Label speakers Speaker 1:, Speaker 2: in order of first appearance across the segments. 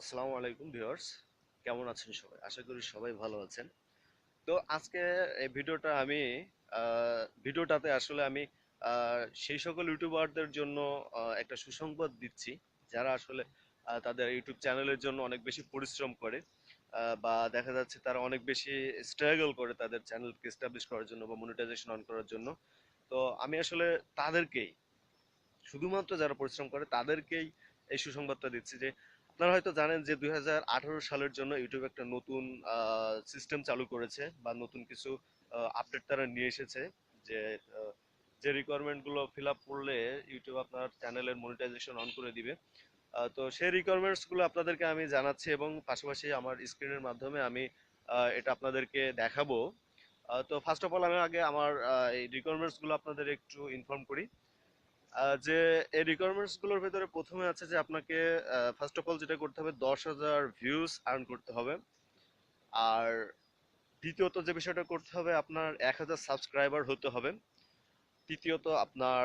Speaker 1: আসসালামু আলাইকুম ভিউয়ার্স। কেমন আছেন সবাই? আশা করি সবাই ভালো আছেন। তো আজকে এই ভিডিওটা আমি ভিডিওটাতে আসলে আমি সেই সকল ইউটিউবারদের জন্য একটা সুসংবাদ দিচ্ছি। যারা আসলে তাদের ইউটিউব চ্যানেলের জন্য অনেক বেশি পরিশ্রম করে বা দেখা যাচ্ছে তারা অনেক বেশি স্ট্রাগল করে তাদের চ্যানেলকে এস্টাবলিশ করার জন্য বা মনিটাইজেশন অন করার জন্য। তো আমি আসলে তাদেরকেই, শুধুমাত্র যারা পরিশ্রম করে, তাদেরকেই এই সুসংবাদটা দিচ্ছি যে আপনারা হয়তো জানেন যে দু হাজার আঠেরো সালের জন্য ইউটিউব একটা নতুন সিস্টেম চালু করেছে বা নতুন কিছু আপডেট তারা নিয়ে এসেছে যে যে রিকোয়ারমেন্টগুলো ফিল আপ করলে ইউটিউব আপনার চ্যানেলের মনিটাইজেশন অন করে দিবে। তো সেই রিকোয়ারমেন্টসগুলো আপনাদেরকে আমি জানাচ্ছি এবং পাশাপাশি আমার স্ক্রিনের মাধ্যমে আমি এটা আপনাদেরকে দেখাবো। তো ফার্স্ট অফ অল আমি আগে আমার এই রিকোয়ারমেন্টসগুলো আপনাদের একটু ইনফর্ম করি। যে এই রিকোয়ারমেন্টসগুলোর ভেতরে প্রথমে আছে যে আপনাকে ফার্স্ট অফ অল যেটা করতে হবে, দশ হাজার ভিউজ আর্ন করতে হবে। আর দ্বিতীয়ত যে বিষয়টা করতে হবে, আপনার এক হাজার সাবস্ক্রাইবার হতে হবে। তৃতীয়ত আপনার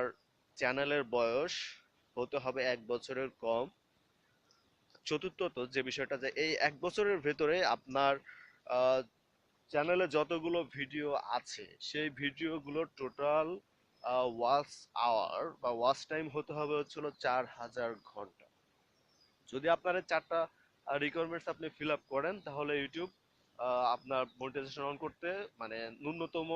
Speaker 1: চ্যানেলের বয়স হতে হবে এক বছরের কম। চতুর্থত যে বিষয়টা যে এই এক বছরের ভেতরে আপনার চ্যানেলে যতগুলো ভিডিও আছে, সেই ভিডিওগুলোর টোটাল ওয়াচ আওয়ার বা ওয়াচ টাইম হতে হবে হচ্ছিল চার হাজার ঘণ্টা। যদি আপনার চারটা রিকোয়ারমেন্টস আপনি ফিল আপ করেন, তাহলে ইউটিউব আপনার মনিটাইজেশন অন করতে মানে ন্যূনতম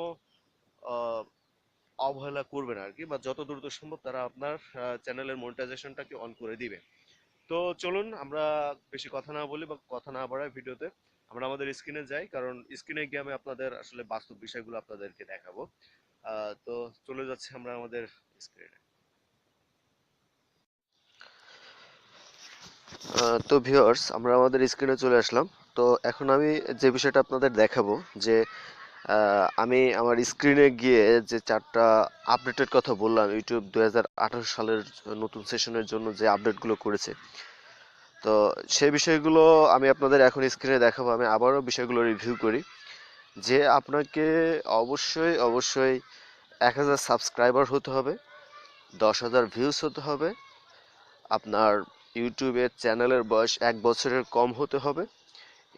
Speaker 1: অবহেলা করবে না আর কি বা যত দ্রুত সম্ভব তারা আপনার চ্যানেলের মনিটাইজেশনটাকে অন করে দিবে। তো চলুন আমরা বেশি কথা না বলি বা কথা না বাড়াই ভিডিওতে, আমরা আমাদের স্ক্রিনে যাই, কারণ স্ক্রিনে গিয়ে আমি আপনাদের আসলে বাস্তব বিষয়গুলো আপনাদেরকে দেখাবো। তো চলে যাচ্ছে আমরা আমাদের স্ক্রিনে তো ভিউয়ার্স আমরা আমাদের স্ক্রিনে চলে আসলাম। তো এখন আমি যে বিষয়টা আপনাদের দেখাবো, যে আমি আমার স্ক্রিনে গিয়ে যে চারটা আপডেটের কথা বললাম ইউটিউব দুই হাজার আঠারো সালের নতুন সেশনের জন্য যে আপডেটগুলো করেছে। তো সেই বিষয়গুলো আমি আপনাদের এখন স্ক্রিনে দেখাবো, আমি আবারও বিষয়গুলো রিভিউ করি। যে আপনাকে অবশ্যই অবশ্যই এক হাজার সাবস্ক্রাইবার হতে হবে, দশ হাজার ভিউজ হতে হবে, আপনার ইউটিউবের চ্যানেলের বয়স এক বছরের কম হতে হবে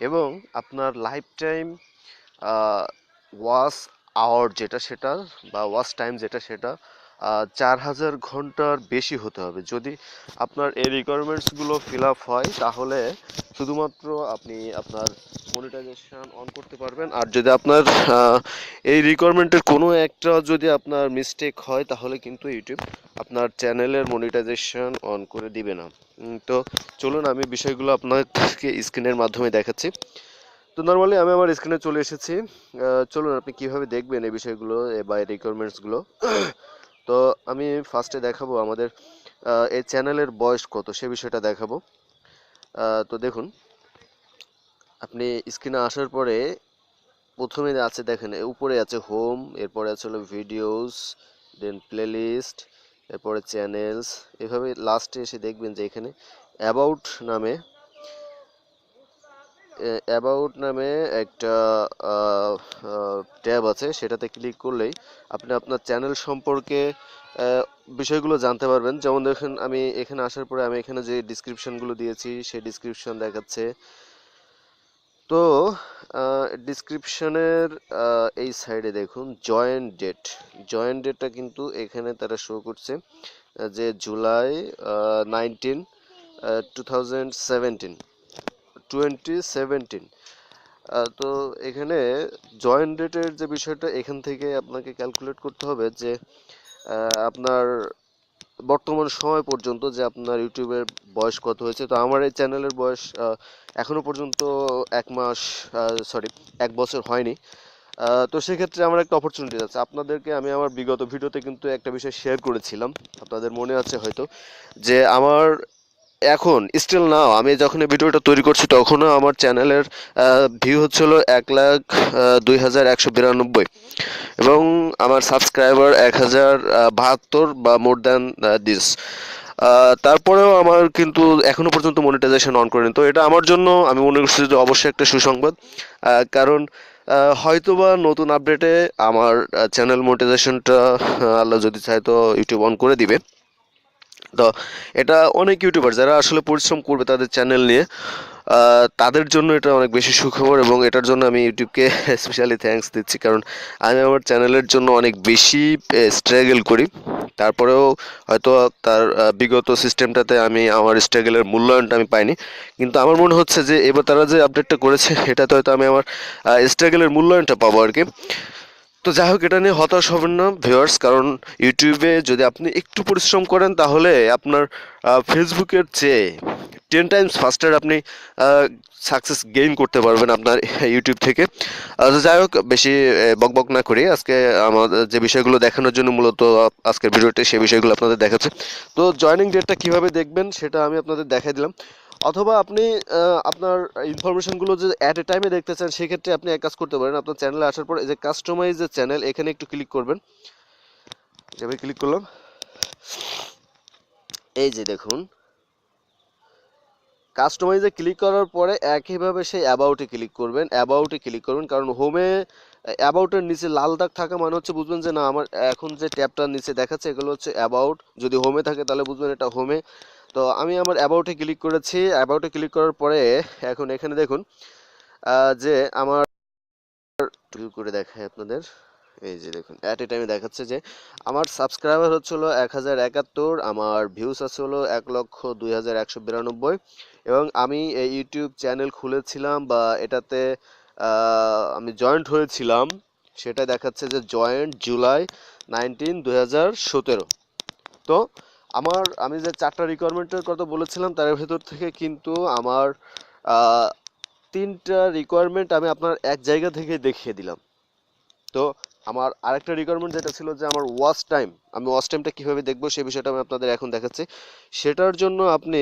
Speaker 1: এবং আপনার লাইফ টাইম ওয়াচ আওয়ার যেটা সেটা বা ওয়াচ টাইম যেটা সেটা চার হাজার ঘণ্টার বেশি হতে হবে। যদি আপনার এই রিকোয়ারমেন্টসগুলো ফিল আপ হয়, তাহলে শুধুমাত্র আপনি আপনার মনিটাইজেশন অন করতে পারবেন। আর যদি আপনার এই রিকোয়ারমেন্টের কোনো একটা যদি আপনার মিস্টেক হয়, তাহলে কিন্তু ইউটিউব আপনার চ্যানেলের মনিটাইজেশন অন করে দিবে না। তো চলুন আমি বিষয়গুলো আপনাদেরকে স্ক্রিনের মাধ্যমে দেখাচ্ছি। তো নর্মালি আমি আমার স্ক্রিনে চলে এসেছি। চলুন আপনি কীভাবে দেখবেন এই বিষয়গুলো বা রিকোয়ারমেন্টসগুলো তো আমি ফার্স্টে দেখাবো আমাদের এই চ্যানেলের বয়স কত, সে বিষয়টা দেখাবো। তো দেখুন, আপনি স্ক্রিনে আসার পরে প্রথমে আছে দেখেন উপরে আছে হোম এরপরে আছে হলো ভিডিওস দেন প্লেলিস্ট এরপরে চ্যানেলস এভাবে লাস্টে এসে দেখবেন যে এখানে অ্যাবাউট নামে অ্যাবাউট নামে একটা ট্যাব আছে, সেটাতে ক্লিক করলেই আপনি আপনার চ্যানেল সম্পর্কে বিষয়গুলো জানতে পারবেন। যেমন দেখেন, আমি এখানে আসার পরে আমি এখানে যে ডিসক্রিপশনগুলো দিয়েছি, সেই ডিসক্রিপশন দেখাচ্ছে। তো ডিসক্রিপশনের এই সাইডে দেখুন জয়েন ডেট জয়েন ডেটটা কিন্তু এখানে তারা শো করছে, যে July nineteen two thousand seventeen twenty seventeen তো এখানে জয়েন ডেটের যে বিষয়টা এখান থেকে আপনাকে ক্যালকুলেট করতে হবে যে আপনার বর্তমান সময় পর্যন্ত যে আপনার ইউটিউবের বয়স কত হয়েছে। তো আমার এই চ্যানেলের বয়স আহ, এখনও পর্যন্ত এক মাস সরি এক বছর হয়নি। তো সেক্ষেত্রে আমার একটা অপরচুনিটি আছে। আপনাদেরকে আমি আমার বিগত ভিডিওতে কিন্তু একটা বিষয় শেয়ার করেছিলাম। আপনাদের মনে আছে হয়তো যে আমার এখন স্টিল নাও আমি যখন এই ভিডিওটা তৈরি করছি তখনও আমার চ্যানেলের ভিউ হচ্ছিল এক লাখ দুই হাজার একশো বিরানব্বই। এবং আমার সাবস্ক্রাইবার এক হাজার বাহাত্তর বা মোর দ্যান দিস তারপরেও আমার কিন্তু এখনও পর্যন্ত মনিটাইজেশন অন করেনি। তো এটা আমার জন্য আমি মনে করছি যে অবশ্যই একটা সুসংবাদ। কারণ হয়তোবা নতুন আপডেটে আমার চ্যানেল মনিটাইজেশনটা আল্লাহ যদি চায় তো ইউটিউব অন করে দিবে। তো এটা অনেক ইউটিউবার যারা আসলে পরিশ্রম করবে তাদের চ্যানেল নিয়ে তাদের জন্য এটা অনেক বেশি সুখবর এবং এটার জন্য আমি ইউটিউবকে স্পেশালি থ্যাঙ্কস দিচ্ছি। কারণ আমি আমার চ্যানেলের জন্য অনেক বেশি স্ট্রাগল করি। তারপরেও হয়তো তার বিগত সিস্টেমটাতে আমি আমার স্ট্রাগলের মূল্যায়নটা আমি পাইনি। কিন্তু আমার মনে হচ্ছে যে এবার তারা যে আপডেটটা করেছে, এটাতে হয়তো আমি আমার স্ট্রাগলের মূল্যায়নটা পাবো আর কি তো যাই হোক এটা নিয়ে হতাশ হবেন না ভিউয়ার্স কারণ ইউটিউবে যদি আপনি একটু পরিশ্রম করেন, তাহলে আপনার ফেসবুকের চেয়ে টেন টাইমস ফাস্টার আপনি সাকসেস গেইন করতে পারবেন আপনার ইউটিউব থেকে। তো যাই হোক বেশি বকবক না করি। আজকে আমাদের যে বিষয়গুলো দেখানোর জন্য মূলত আজকের ভিডিওতে সেই বিষয়গুলো আপনাদের দেখাচ্ছে। তো জয়নিং ডেটটা কীভাবে দেখবেন, সেটা আমি আপনাদের দেখাই দিলাম। অথবা আপনি আপনার ইনফরমেশনগুলো যে অ্যাট এ টাইমে দেখতে চান সেক্ষেত্রে আপনি এক কাজ করতে পারেন। আপনার চ্যানেলে আসার পর যে কাস্টমাইজ চ্যানেল এখানে একটু ক্লিক করবেন। এভাবে ক্লিক করলাম। এই যে দেখুন। কাস্টমাইজে ক্লিক করার পরে একইভাবে সেই অ্যাবাউটে ক্লিক করবেন। অ্যাবাউটে ক্লিক করবেন, কারণ হোমে অ্যাবাউটের নিচে লাল দাগ থাকা মানে হচ্ছে বুঝবেন যে না, আমার এখন যে ট্যাবটার নিচে দেখাচ্ছে, এগুলো হচ্ছে অ্যাবাউট যদি হোমে থাকে তাহলে বুঝবেন এটা হোমে তো আমি আমার অ্যাবাউটে ক্লিক করেছি। অ্যাবাউটে ক্লিক করার পরে এখন এখানে দেখুন যে আমার করে দেখায় আপনাদের। এই যে দেখুন অ্যাট এ টাইমে দেখাচ্ছে যে আমার সাবস্ক্রাইবার হচ্ছে হলো এক হাজার একাত্তর, আমার ভিউস আছে হলো এক লক্ষ দুই হাজার একশো বিরানব্বই। এবং আমি এই ইউটিউব চ্যানেল খুলেছিলাম বা এটাতে আমি জয়েন্ট হয়েছিলাম, সেটা দেখাচ্ছে যে জয়েন্ট জুলাই নাইনটিন দুই হাজার সতেরো। তো আমার, আমি যে চারটা রিকোয়ারমেন্টের কথা বলেছিলাম, তার ভেতর থেকে কিন্তু আমার তিনটা রিকোয়ারমেন্ট আমি আপনার এক জায়গা থেকে দেখিয়ে দিলাম। তো আমার আরেকটা রিকোয়ারমেন্ট যেটা ছিল যে আমার ওয়াচ টাইম আমি ওয়াচ টাইমটা কীভাবে দেখব সেই বিষয়টা আমি আপনাদের এখন দেখাচ্ছি। সেটার জন্য আপনি,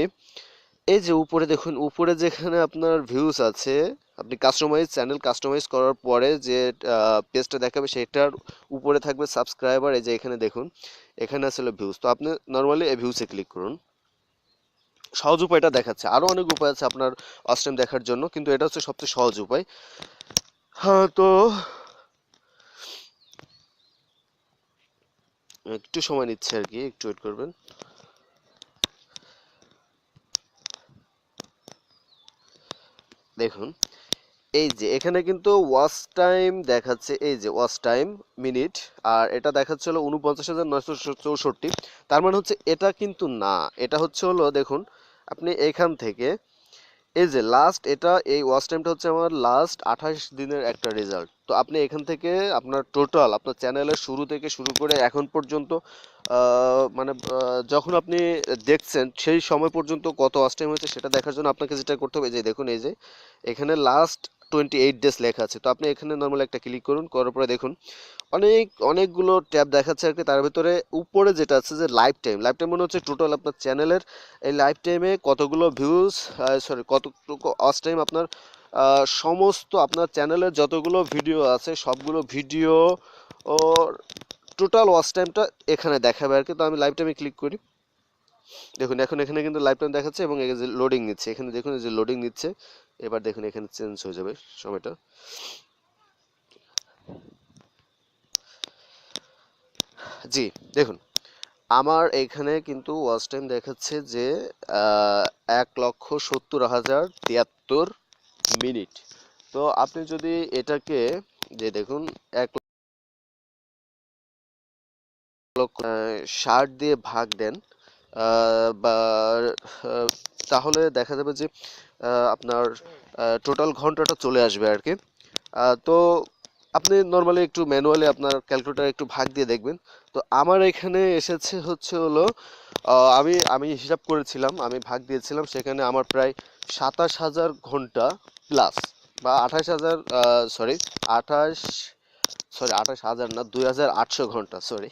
Speaker 1: এই যে উপরে দেখুন, উপরে যেখানে আপনার ভিউজ আছে আপনি কাস্টমাইজ চ্যানেল কাস্টমাইজ করার পরে যে পেজটা দেখাবে সেটার উপরে থাকবে সাবস্ক্রাইবার এই যে এখানে দেখুন, এখানে আসলে ভিউজ তো আপনি নর্মালি এই ভিউসে ক্লিক করুন। সহজ উপায়টা দেখাচ্ছে। আরও অনেক উপায় আছে আপনার টাইম দেখার জন্য, কিন্তু এটা হচ্ছে সবচেয়ে সহজ উপায়। হ্যাঁ তো একটু সময় নিচ্ছে আর কি, একটু ওয়েট করবেন। দেখুন এই যে, এখানে কিন্তু ওয়াচ টাইম দেখাচ্ছে, এই যে ওয়াচ টাইম মিনিট, আর এটা দেখাচ্ছে হলো উনপঞ্চাশ হাজার নয়শো চৌষট্টি। তার মানে হচ্ছে এটা কিন্তু না, এটা হচ্ছে হলো, দেখুন, আপনি এখান থেকে, এই যে লাস্ট এটা, এই ওয়াচ টাইমটা হচ্ছে আমার লাস্ট আঠাশ দিনের একটা রেজাল্ট তো আপনি এখান থেকে আপনার টোটাল আপনার চ্যানেলের শুরু থেকে শুরু করে এখন পর্যন্ত মানে যখন আপনি দেখছেন, সেই সময় পর্যন্ত কত ওয়াচ টাইম হয়েছে সেটা দেখার জন্য আপনাকে যেটা করতে হবে যে দেখুন, এই যে, এখানে লাস্ট টোয়েন্টি এইট ডেজ লেখা আছে। তো আপনি এখানে নর্মাল একটা ক্লিক করুন, করার পরে দেখুন, অনেক, অনেকগুলো ট্যাব দেখাচ্ছে আর কি। তার ভিতরে উপরে যেটা আছে যে লাইফ টাইম লাইফ টাইম মনে হচ্ছে টোটাল আপনার চ্যানেলের, এই লাইফ টাইমে কতগুলো ভিউজ সরি কতটুকু ওয়াচ টাইম আপনার সমস্ত আপনার চ্যানেলের যতগুলো ভিডিও আছে, সবগুলো ভিডিও ও টোটাল ওয়াচ টাইমটা এখানে দেখাবে আর কি। তো আমি লাইভ টাইমে ক্লিক করি। দেখুন, এখন এখানে কিন্তু লাইভ টাইম দেখাচ্ছে এবং যে লোডিং নিচ্ছে। এখানে দেখুন যে লোডিং নিচ্ছে। এবার দেখুন এখানে চেঞ্জ হয়ে যাবে সময়টা। জি, দেখুন, আমার এখানে কিন্তু ওয়াচ টাইম দেখাচ্ছে যে এক লক্ষ সত্তর হাজার তিয়াত্তর মিনিট। তো আপনি যদি এটাকে, যে দেখুন, এক লক্ষ ষাট দিয়ে ভাগ দেন বা তাহলে দেখা যাবে যে আপনার টোটাল ঘন্টাটা চলে আসবে আর কি তো আপনি নর্মালি একটু ম্যানুয়ালি আপনার ক্যালকুলেটার একটু ভাগ দিয়ে দেখবেন। তো আমার এখানে এসেছে হচ্ছে হলো আমি আমি হিসাব করেছিলাম, আমি ভাগ দিয়েছিলাম, সেখানে আমার প্রায় সাতাশ হাজার ঘণ্টা প্লাস বা আঠাশ হাজার সরি আঠাশ সরি আঠাশ হাজার না, দুই হাজার আটশো ঘণ্টা সরি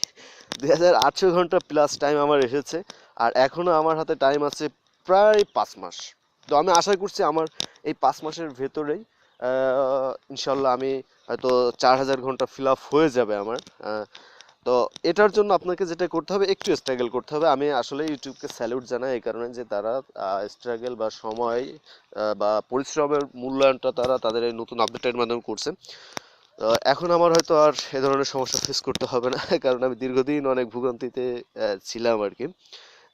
Speaker 1: দুই হাজার আটশো ঘণ্টা প্লাস টাইম আমার এসেছে, আর এখনও আমার হাতে টাইম আছে প্রায় পাঁচ মাস। তো আমি আশা করছি আমার এই পাঁচ মাসের ভেতরেই ইনশাল্লাহ আমি হয়তো চার হাজার ঘণ্টা ফিল আপ হয়ে যাবে আমার তো এটার জন্য আপনাকে যেটা করতে হবে, একটু স্ট্রাগল করতে হবে। আমি আসলে ইউটিউবকে স্যালুট জানাই এই কারণে যে তারা স্ট্রাগল বা সময় বা পরিশ্রমের মূল্যায়নটা তারা তাদের এই নতুন আপডেটের মাধ্যমে করছে। এখন আমার হয়তো আর এ ধরনের সমস্যা ফেস করতে হবে না, কারণ আমি দীর্ঘদিন অনেক ভোগান্তিতে ছিলাম আর কি।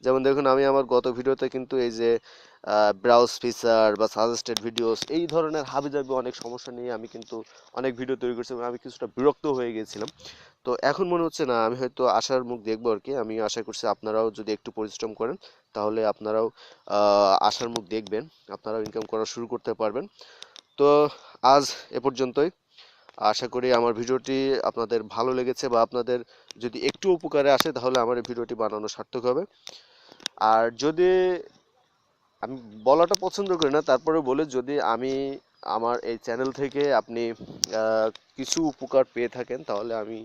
Speaker 1: যেমন দেখুন, আমি আমার গত ভিডিওতে কিন্তু এই যে ব্রাউজ ফিচার বা সাজেস্টেড ভিডিওস এই ধরনের হাবিজাবি অনেক সমস্যা নিয়ে আমি কিন্তু অনেক ভিডিও তৈরি করছি এবং আমি কিছুটা বিরক্ত হয়ে গেছিলাম। তো এখন মনে হচ্ছে না, আমি হয়তো আশার মুখ দেখব আর কি। আমি আশা করছি আপনারাও যদি একটু পরিশ্রম করেন, তাহলে আপনারাও আশার মুখ দেখবেন, আপনারাও ইনকাম করা শুরু করতে পারবেন। তো আজ এ পর্যন্তই। আশা করি আমার ভিডিওটি আপনাদের ভালো লেগেছে বা আপনাদের যদি একটু উপকারে আসে তাহলে আমার এই ভিডিওটি বানানো সার্থক হবে। আর যদি আমি বলাটা পছন্দ করি না, তারপরে বলে যদি আমি আমার এই চ্যানেল থেকে আপনি কিছু উপকার পেয়ে থাকেন, তাহলে আমি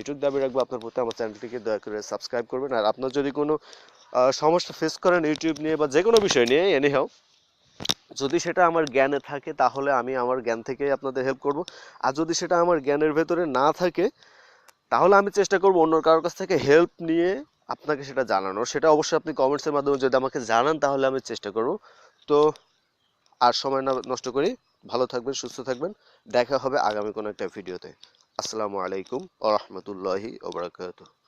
Speaker 1: এটুকু দাবি রাখব আপনার প্রতি। আমার চ্যানেলটিকে দয়া করে সাবস্ক্রাইব করবেন। আর আপনার যদি কোনো সমস্যা ফেস করেন, ইউটিউব নিয়ে বা যে কোনো বিষয় নিয়ে এনিহাও যদি সেটা আমার জ্ঞানে থাকে, তাহলে আমি আমার জ্ঞান থেকে আপনাদের হেল্প করব। আর যদি সেটা আমার জ্ঞানের ভেতরে না থাকে, তাহলে আমি চেষ্টা করব অন্য কারোর কাছ থেকে হেল্প নিয়ে আপনাকে সেটা জানানোর। সেটা অবশ্যই আপনি কমেন্টসের মাধ্যমে যদি আমাকে জানান, তাহলে আমি চেষ্টা করব। তো আর সময় না, নষ্ট করি। ভালো থাকবেন, সুস্থ থাকবেন। দেখা হবে আগামী কোনো একটা ভিডিওতে আসসালামু আলাইকুম ওয়া রাহমাতুল্লাহি ওয়া বারাকাতুহু।